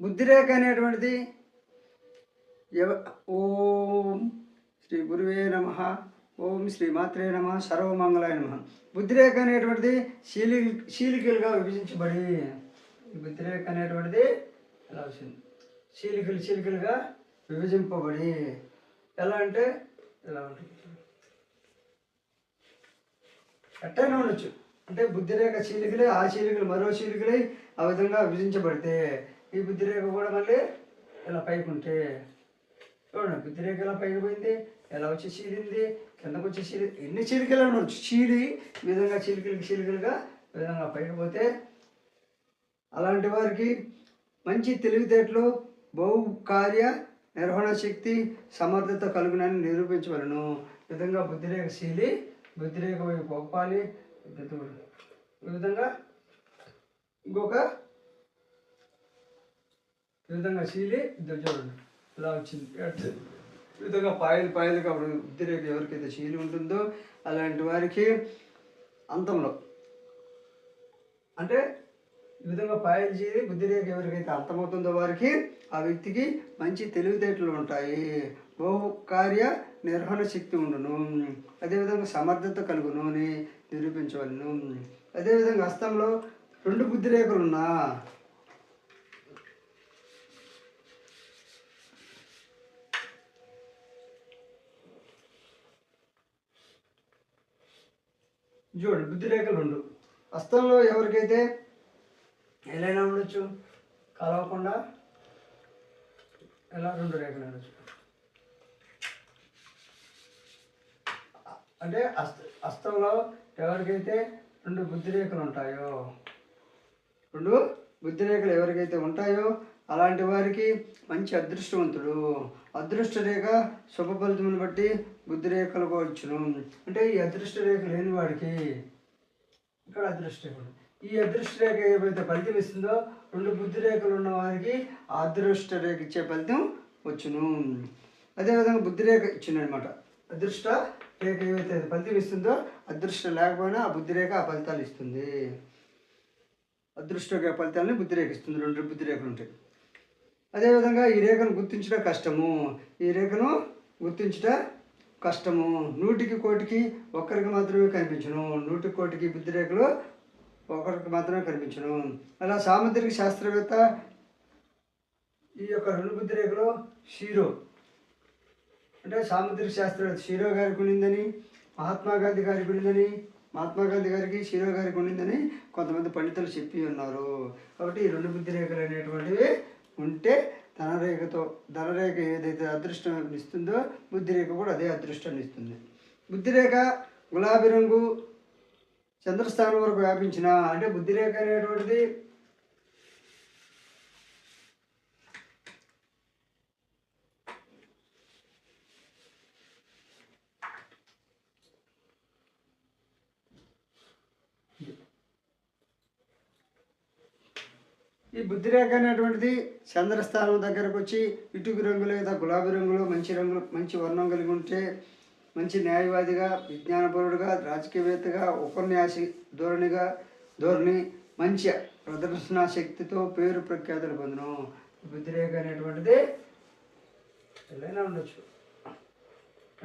బుద్ధిరేఖ అనేటువంటిది ఓం శ్రీ గురువే నమ ఓం శ్రీ మాత్రే నమ సర్వమంగళాయ నమ. బుద్ధిరేఖ అనేటువంటిది శీలి శీలికలుగా విభజించబడి ఈ బుద్ధిరేఖ అనేటువంటిది ఎలా వచ్చింది? శీలికలు శీలికలుగా విభజింపబడి ఎలా అంటే ఎలా ఉంటుంది? ఎట్టైనా ఉండొచ్చు. అంటే బుద్ధిరేఖ చీలికలే ఆ చీలికలు మరో చీలికలే ఆ విధంగా విభజించబడితే ఈ బుద్ధిరేఖ కూడా మళ్ళీ ఇలా పైకి ఉంటే చూడండి బుద్ధిరేఖ ఎలా పైకి పోయింది? ఎలా వచ్చి చీలింది? కిందకు వచ్చి చీలి ఎన్ని చీలికలు ఉండొచ్చు. చీలి ఈ విధంగా చీలికలకి చీలికలుగా విధంగా పైకి పోతే అలాంటి వారికి మంచి తెలివితేటలు బహు కార్య నిర్వహణ శక్తి సమర్థత కలుగునని నిరూపించవలను. ఈ విధంగా బుద్ధిరేఖ శీలి బుద్ధిరేఖ వైపు ఒప్పాలి ఈ విధంగా ఇంకొక ఈ విధంగా శీలి ఇద్దరు చూడండి ఇలా వచ్చింది. ఈ విధంగా పాయలు పాయలు కాబట్టి బుద్ధిరేఖ ఎవరికైతే శీలి ఉంటుందో అలాంటి వారికి అంతంలో. అంటే ఈ విధంగా పాయలు చేసి బుద్ధిరేఖ ఎవరికైతే అర్థమవుతుందో వారికి ఆ వ్యక్తికి మంచి తెలివితేటలు ఉంటాయి. బహు కార్య నిర్వహణ శక్తి ఉండును. అదేవిధంగా సమర్థత కలుగును అని నిరూపించవలను. అదేవిధంగా హస్తంలో రెండు బుద్ధిరేఖలు ఉన్నా. చూడు బుద్ధిరేఖలు రెండు హస్తంలో ఎవరికైతే ఎలా ఉండొచ్చు కలవకుండా ఎలా రెండు రేఖలు ఉండొచ్చు? అంటే హస్త హస్తంలో ఎవరికైతే రెండు బుద్ధిరేఖలు ఉంటాయో రెండు బుద్ధిరేఖలు ఎవరికైతే ఉంటాయో అలాంటి వారికి మంచి అదృష్టవంతుడు. అదృష్ట రేఖ శుభ ఫలితమును బట్టి బుద్ధిరేఖలు వచ్చును అంటే ఈ అదృష్ట రేఖ లేని వాడికి ఇక్కడ అదృష్ట రేఖ ఈ అదృష్ట రేఖ ఏవైతే ఫలితం ఇస్తుందో రెండు బుద్ధి రేఖలు ఉన్న వారికి అదృష్ట రేఖ ఇచ్చే ఫలితం వచ్చును. అదేవిధంగా బుద్ధి రేఖ ఇచ్చిందనమాట అదృష్ట రేఖ ఏవైతే ఫలితం ఇస్తుందో అదృష్టం లేకపోయినా ఆ బుద్ధి రేఖ ఆ ఫలితాలు ఇస్తుంది. అదృష్ట రేఖ ఫలితాలని బుద్ధి రేఖ ఇస్తుంది. రెండు బుద్ధి రేఖలు ఉంటాయి. అదేవిధంగా ఈ రేఖను గుర్తించడం కష్టము. ఈ రేఖను గుర్తించట కష్టము. నూటికి కోటికి ఒక్కరికి మాత్రమే కనిపించను. నూటికి కోటికి బుద్ధి రేఖలు ఒకరికి మాత్రమే కనిపించను. అలా సాముద్రిక శాస్త్రవేత్త ఈ యొక్క రెండు బుద్ధి రేఖలో షీరో. అంటే సాముద్రిక శాస్త్రవేత్త షీరో గారికి ఉండిందని మహాత్మా గాంధీ గారికి ఉండిందని మహాత్మా గాంధీ గారికి షీరో గారికి ఉండిందని కొంతమంది పండితులు చెప్పి ఉన్నారు. కాబట్టి ఈ రెండు బుద్ధి రేఖలు అనేటువంటివి ఉంటే ధనరేఖతో ధనరేఖ ఏదైతే అదృష్టం ఇస్తుందో బుద్ధిరేఖ కూడా అదే అదృష్టాన్ని ఇస్తుంది. బుద్ధిరేఖ గులాబీ రంగు చంద్రస్థానం వరకు వ్యాపించిన అంటే బుద్ధిరేఖ అనేటువంటిది ఈ బుద్ధిరేఖ అనేటువంటిది చంద్రస్థానం దగ్గరకు వచ్చి ఇటుకు రంగు లేదా గులాబీ రంగులో మంచి రంగు మంచి వర్ణం కలిగి ఉంటే మంచి న్యాయవాదిగా విజ్ఞానపరుడుగా రాజకీయవేత్తగా ఉపన్యాసి ధోరణిగా ధోరణి మంచి ప్రదర్శన శక్తితో పేరు ప్రఖ్యాతులు పొందను. ఈ బుద్ధిరేఖ అనేటువంటిది ఎట్లయినా ఉండొచ్చు.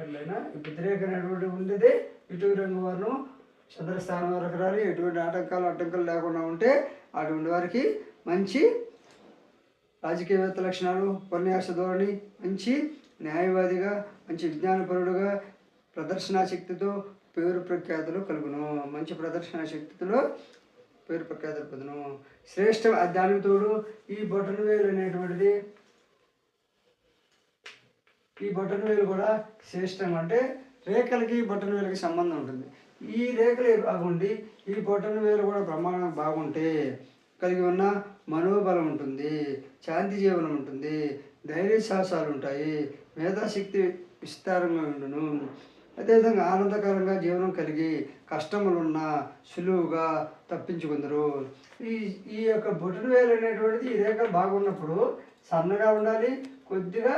ఎట్లయినా ఈ బుద్ధిరేఖ అనేటువంటి ఉండేది ఇటు రంగు వారు చంద్రస్థానం వరకు రాలి ఎటువంటి ఆటంకాలు అడ్డంకాలు లేకుండా ఉంటే అటువంటి వారికి మంచి రాజకీయవేత్త లక్షణాలు ఉపన్యాస ధోరణి మంచి న్యాయవాదిగా మంచి విజ్ఞానపరుడుగా ప్రదర్శనా శక్తితో పేరు ప్రఖ్యాతులు కలుగును. మంచి ప్రదర్శన శక్తితో పేరు ప్రఖ్యాతులు పొందును శ్రేష్ఠ దానికి తోడు ఈ బొటన వేలు అనేటువంటిది ఈ బొటన వేలు కూడా శ్రేష్టం అంటే రేఖలకి బొటన వేలకి సంబంధం ఉంటుంది. ఈ రేఖలు బాగుండి ఈ బొటన వేలు కూడా ప్రమాణం బాగుంటే కలిగి ఉన్న మనోబలం ఉంటుంది శాంతి జీవనం ఉంటుంది ధైర్య సాహసాలు ఉంటాయి మేధాశక్తి విస్తారంగా ఉండును. అదేవిధంగా ఆనందకరంగా జీవనం కలిగి కష్టములున్న సులువుగా తప్పించుకుందరు. ఈ ఈ యొక్క బొటన వేలు అనేటువంటిది ఈ రేఖ బాగున్నప్పుడు సన్నగా ఉండాలి కొద్దిగా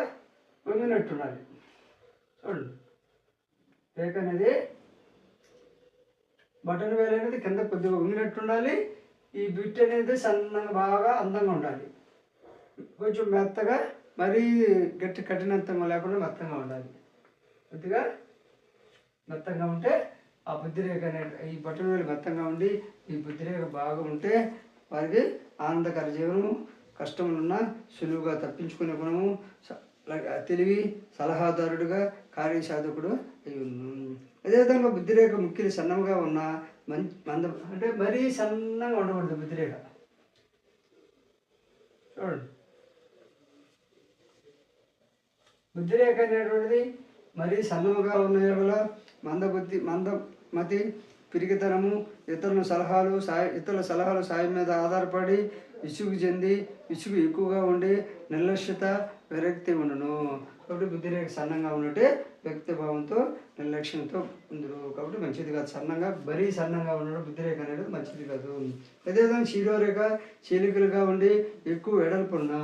వంగినట్టు ఉండాలి. చూడండి. రేఖ అనేది బటన్ వేలు అనేది కింద కొద్దిగా వంగినట్టు ఉండాలి ఈ బిట్ అనేది సన్నగా బాగా అందంగా ఉండాలి. కొంచెం మెత్తగా మరీ గట్టి కఠినంతంగా లేకుండా మెత్తంగా ఉండాలి. కొద్దిగా మెత్తంగా ఉంటే ఆ బుద్ధిరేఖ ఈ బట్టల మెత్తంగా ఉండి ఈ బుద్ధిరేఖ బాగా ఉంటే వారికి ఆనందకర జీవనము కష్టములున్నా సులువుగా తప్పించుకునే గుణము తెలివి సలహాదారుడుగా కార్యసాధకుడు అయి ఉన్నాను అదేవిధంగా బుద్ధిరేఖ ముఖ్యులు సన్నముగా ఉన్న మంచి మంద అంటే మరీ సన్నగా ఉండకూడదు బుద్ధిరేఖ చూడండి. బుద్ధిరేఖ అనేటువంటిది మరీ సన్నముగా ఉన్న ఎడల మందబుద్ధి మందమతి పిరిగితనము ఇతరుల సలహాలు సాయ ఇతరుల సలహాలు సాయం మీద ఆధారపడి విసుగు చెంది విసుగు ఎక్కువగా ఉండి నిర్లక్ష్యత విరక్తి ఉండను. కాబట్టి బుద్ధిరేఖ సన్నంగా ఉన్నట్టే వ్యక్తిభావంతో నిర్లక్ష్యంతో ఉందరు కాబట్టి మంచిది కాదు. సన్నంగా మరీ సన్నంగా ఉండడం బుద్ధిరేఖ అనేది మంచిది కాదు. అదేవిధంగా శిరోరేఖ చీలికలుగా ఉండి ఎక్కువ వెడల్పున్నా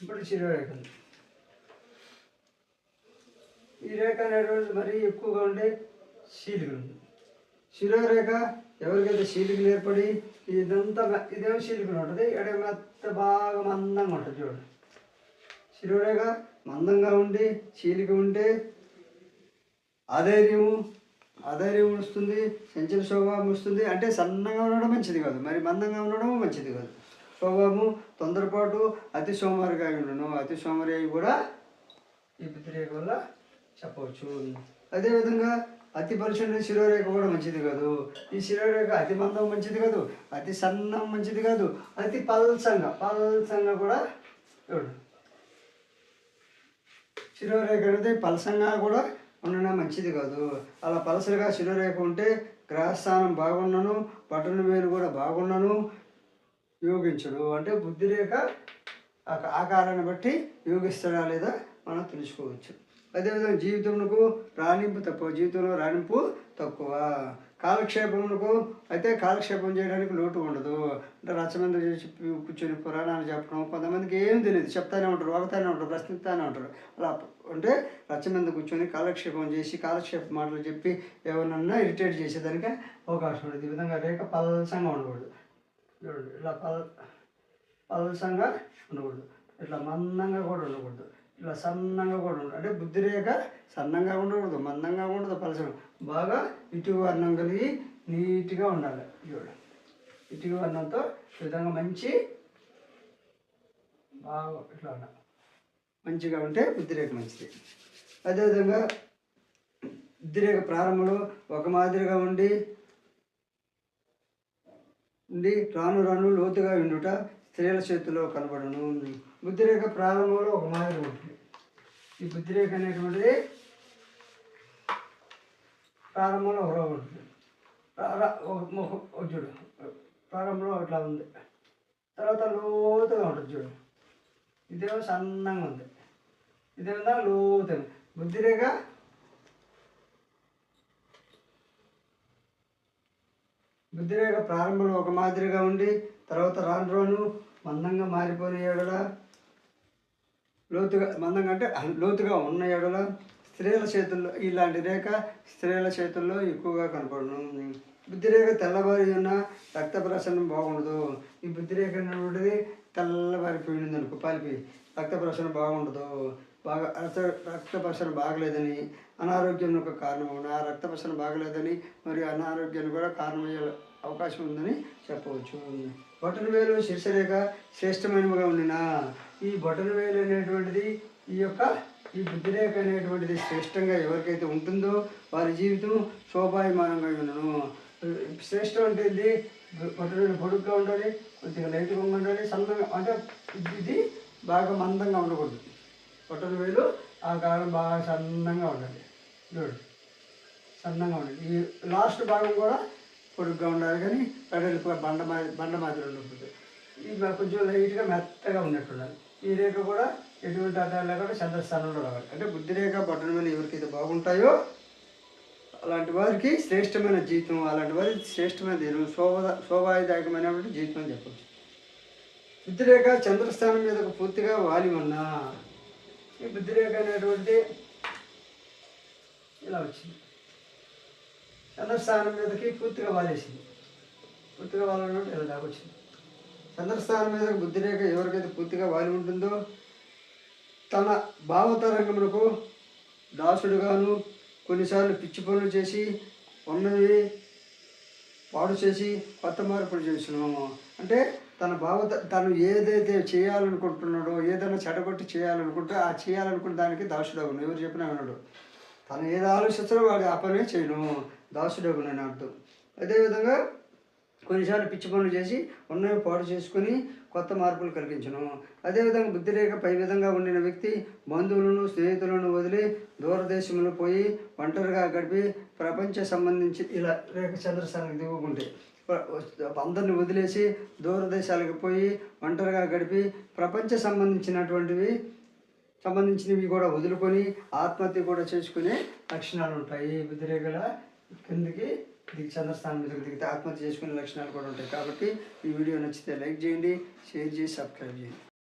ఇప్పుడు శిరోరేఖలు. ఈ రేఖ అనేటువంటి మరీ ఎక్కువగా ఉండే శీలికలు శిరోరేఖ ఎవరికైతే శీలికలు ఏర్పడి ఇదంతా ఇదేమో శీలికలు ఉంటుంది? ఎడ బాగా మందంగా ఉంటుంది చూడండి శిరోరేఖ మందంగా ఉండి చీలిక ఉంటే ఆధైర్యము ఆధైర్యం వస్తుంది సంచల స్వభావం వస్తుంది. అంటే సన్నగా ఉండడం మంచిది కాదు. మరి మందంగా ఉండడం మంచిది కాదు. స్వభావము తొందరపాటు అతి సోమరిగా ఉండను. అతి సోమరి అయి కూడా ఈ వ్యతిరేక వల్ల చెప్పవచ్చు. అదేవిధంగా అతి పలుచని శిరోరేఖ కూడా మంచిది కాదు. ఈ శిరోరేఖ అతి మందం మంచిది కాదు. అతి సన్నం మంచిది కాదు. అతి పల్సంగా పల్సంగా కూడా చూడు శిరోరేఖ అనేది పలసంగా కూడా ఉండడం మంచిది కాదు. అలా పలసలుగా శిరోరేఖ ఉంటే గ్రహస్థానం బాగుండను పట్టణ వేలు కూడా బాగుండను యోగించడు. అంటే బుద్ధిరేఖ ఆకారాన్ని బట్టి యోగిస్తాడా లేదా మనం తెలుసుకోవచ్చు. అదేవిధంగా జీవితంలో రాణింపు తక్కువ జీవితంలో రాణింపు తక్కువ. కాలక్షేపమునకు అయితే కాలక్షేపం చేయడానికి లోటు ఉండదు. అంటే రచనలు చెప్పి కూర్చొని పురాణాలు చెప్పడం కొంతమందికి ఏం తెలియదు. చెప్తానే ఉంటారు వాగుతానే ఉంటారు ప్రశ్నిస్తానే ఉంటారు. అలా అంటే రచమంది కూర్చొని కాలక్షేపం చేసి కాలక్షేప మాటలు చెప్పి ఎవరన్నా ఇరిటేట్ చేసేదానికి అవకాశం ఉండదు. ఈ విధంగా రేఖ పలసంగా ఉండకూడదు. చూడండి ఇలా పల పలసంగా ఉండకూడదు. ఇట్లా మందంగా కూడా ఉండకూడదు. ఇట్లా సన్నంగా కూడా ఉండదు అంటే బుద్ధి రేఖ సన్నంగా ఉండకూడదు మందంగా ఉండదు పలసడం బాగా ఇటు వర్ణం కలిగి నీట్గా ఉండాలి. చూడండి ఇటు వర్ణంతో ఈ విధంగా మంచి బాగా ఇట్లా ఉండాలి. మంచిగా ఉంటే బుద్ధిరేఖ మంచిది. అదేవిధంగా బుద్ధిరేఖ ప్రారంభంలో ఒక మాదిరిగా ఉండి ఉండి రాను రాను లోతుగా ఉండుట స్త్రీల చేతిలో కనబడును బుద్ధిరేఖ ప్రారంభంలో ఒక మాదిరి ఉంటుంది ఈ బుద్ధిరేఖ అనేటువంటిది ప్రారంభంలో ఒకలా ఉంటుంది చూడు. ప్రారంభంలో అట్లా ఉంది. తర్వాత లోతుగా ఉంటుంది చూడు. ఇదేమో సన్నంగా ఉంది. ఇదేమో లోతుగా బుద్ధిరేఖ బుద్ధిరేఖ ప్రారంభంలో ఒక మాదిరిగా ఉండి తర్వాత రాను రాను మందంగా మారిపోయిన ఏడల లోతుగా మందంగా అంటే లోతుగా ఉన్న ఏడల స్త్రీల చేతుల్లో ఇలాంటి రేఖ స్త్రీల చేతుల్లో ఎక్కువగా కనపడను. బుద్ధిరేఖ తెల్లవారి ఉన్న రక్త ప్రసరణ బాగుండదు. ఈ బుద్ధిరేఖ అనేటువంటిది తెల్లవారిపోయింది అనుకో పాలిపోయి రక్త ప్రసరణ బాగుండదు. బాగా రక్త రక్త ప్రసరణ బాగలేదని అనారోగ్యం ఒక కారణం ఆ రక్త ప్రసరణ బాగలేదని మరియు అనారోగ్యానికి కూడా కారణమయ్యే అవకాశం ఉందని చెప్పవచ్చు. బొటన వేలు శీర్షరేఖ శ్రేష్టమైనవిగా ఉండిన ఈ బొటన వేలు అనేటువంటిది ఈ యొక్క ఈ బుద్ధిరేఖ అనేటువంటిది శ్రేష్టంగా ఎవరికైతే ఉంటుందో వారి జీవితం శోభాయమానంగా ఉండను. శ్రేష్టం అంటే ఇది బొటన పొడుగ్గా ఉండాలి కొద్దిగా లైట్గా ఉండాలి సన్నగా అంటే ఇది- బాగా మందంగా ఉండకూడదు. బొటన వేలు ఆ కాలం బాగా సన్నంగా ఉండాలి. చూడు సన్నంగా ఉండాలి. ఈ లాస్ట్ భాగం కూడా పొడుగ్గా ఉండాలి కానీ వెడల్పుగా బండ మా బండ మాదిరి ఉండకూడదు ఈ కొంచెం లైట్గా మెత్తగా ఉన్నట్టుండాలి. ఈ రేఖ కూడా ఎటువంటి అర్థాలు లేకుండా చంద్రస్థానంలో రావాలి. అంటే బుద్ధి రేఖ బొట్టన మీద ఎవరికైతే బాగుంటాయో అలాంటి వారికి శ్రేష్టమైన జీవితం అలాంటి వారికి శ్రేష్టమైన జీవితం శోభ శోభాయదాయకమైనటువంటి జీవితం అని చెప్పచ్చు. బుద్ధిరేఖ చంద్రస్థానం మీద పూర్తిగా వాలి ఉన్నా ఈ బుద్ధిరేఖ అనేటువంటి ఇలా వచ్చింది. చంద్రస్థానం మీదకి పూర్తిగా వాలేసింది. పూర్తిగా వాలన్నట్టు ఇలా దాకొచ్చింది చంద్రస్థానం మీద బుద్ధిరేఖ ఎవరికైతే పూర్తిగా వాలి ఉంటుందో తన భావతరంగమునకు దాసుడుగాను కొన్నిసార్లు పిచ్చి పనులు చేసి ఉన్నవి పాడు చేసి కొత్త మార్పులు చేసినాము. అంటే తన భావ తను ఏదైతే చేయాలనుకుంటున్నాడో ఏదైనా చెడగొట్టి చేయాలనుకుంటే ఆ చేయాలనుకున్న దానికి దాసుడగును. ఎవరు చెప్పినా వినడు. తను ఏది ఆలోచిస్తాడో వాడు ఆ పనే చేయను దాసుడగును నేను అర్థం. అదేవిధంగా కొన్నిసార్లు పిచ్చి పనులు చేసి ఉన్నవి పాడు చేసుకుని కొత్త మార్పులు కలిగించను అదేవిధంగా బుద్ధిరేఖ పై విధంగా ఉండిన వ్యక్తి బంధువులను స్నేహితులను వదిలి దూరదేశంలో పోయి ఒంటరిగా గడిపి ప్రపంచ సంబంధించి ఇలా రేఖ చంద్రశాలకు దిగుకుంటే అందరిని వదిలేసి దూరదేశాలకు పోయి ఒంటరిగా గడిపి ప్రపంచ సంబంధించినటువంటివి సంబంధించినవి కూడా వదులుకొని ఆత్మహత్య కూడా చేసుకునే లక్షణాలు ఉంటాయి. బుద్ధిరేఖల కిందకి దిగి చంద్రస్థానం మీదకి దిగితే ఆత్మహత్య చేసుకునే లక్షణాలు కూడా ఉంటాయి. కాబట్టి ఈ వీడియో నచ్చితే లైక్ చేయండి షేర్ చేసి సబ్స్క్రైబ్ చేయండి.